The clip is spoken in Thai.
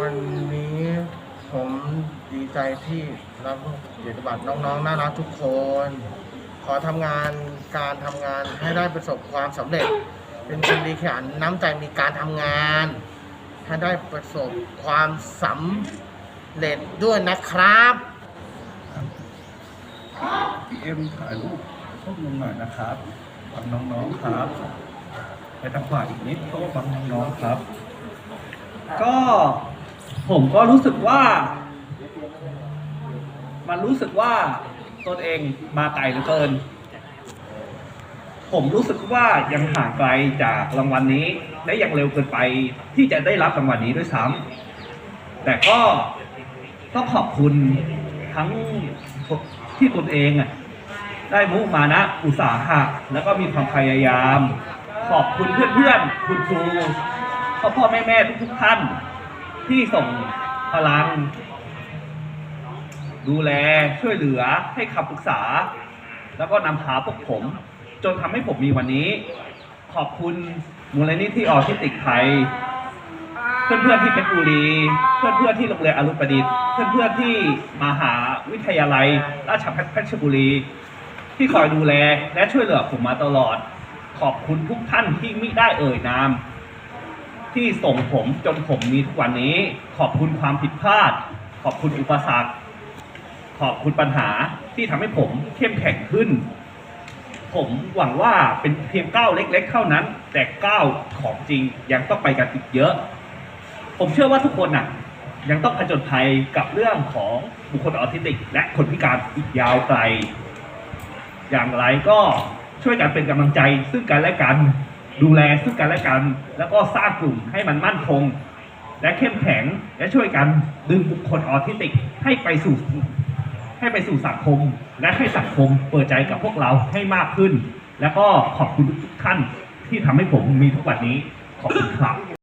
วันนี้ผมดีใจที่รับเกียรติบัตรน้องๆน่ารักทุกคน ขอทำงานการทำงานให้ได้ประสบความสำเร็จ เป็นคนดีขยันน้ำใจมีการทำงาน ให้ได้ประสบความสำเร็จด้วยนะครับพี่เอ็มถ่ายรูปพวกลุงหน่อยนะครับฟังน้องๆครับ ไปทางขวาอีกนิดก็ฟังน้องๆครับ ก็ ผมก็รู้สึกว่า มันรู้สึกว่าตนเองมาไกลเหลือเกิน ผมรู้สึกว่ายังห่างไกลจากรางวัลนี้และยังเร็วเกินไปที่จะได้รับรางวัลนี้ด้วยซ้ำแต่ก็ต้องขอบคุณทั้งที่ตนเองได้มุมานะ อุตสาหะแล้วก็มีความพยายาม ขอบคุณเพื่อนๆ คุณครูพ่อพ่อแม่แม่ทุกๆท่าน ที่ส่งพลัง ดูแลช่วยเหลือให้คำปรึกษา แล้วก็นำพาพวกผม จนทำให้ผมมีวันนี้ ขอบคุณมูลนิธิออทิสติกไทย เพื่อนๆที่เพชรบุรี เพื่อนๆที่โรงเรียนอรุประดิษฐ์ เพื่อนๆที่มหาวิทยาลัย ราชภัฏเพชรบุรี ที่คอยดูแลและช่วยเหลือผมมาตลอด ขอบคุณทุกท่านที่มิได้เอ่ยนาม ที่ส่งผมจนผมมีทุกวันนี้ ขอบคุณความผิดพลาด ขอบคุณอุปสรรค ขอบคุณปัญหาที่ทำให้ผมเข้มแข็งขึ้น ผมหวังว่าเป็นเพียงก้าวเล็ก ๆ เท่านั้น แต่ก้าวของจริงยังต้องไปกันอีกเยอะ ผมเชื่อว่าทุกคนน่ะ ยังต้องผจญภัยกับเรื่องของบุคคลออทิสติก และคนพิการอีกยาวไกล อย่างไรก็ช่วยกันเป็นกำลังใจซึ่งกันและกัน ดูแลซึ่งกันและกัน แล้วก็สร้างกลุ่มให้มันมั่นคง และเข้มแข็งและช่วยกันดึงบุคคลออทิสติกให้ไปสู่ให้ไปสู่สังคม และให้สังคมเปิดใจกับพวกเราให้มากขึ้น แล้วก็ขอบคุณทุกท่านที่ทำให้ผมมีทุกวันนี้ขอบคุณครับ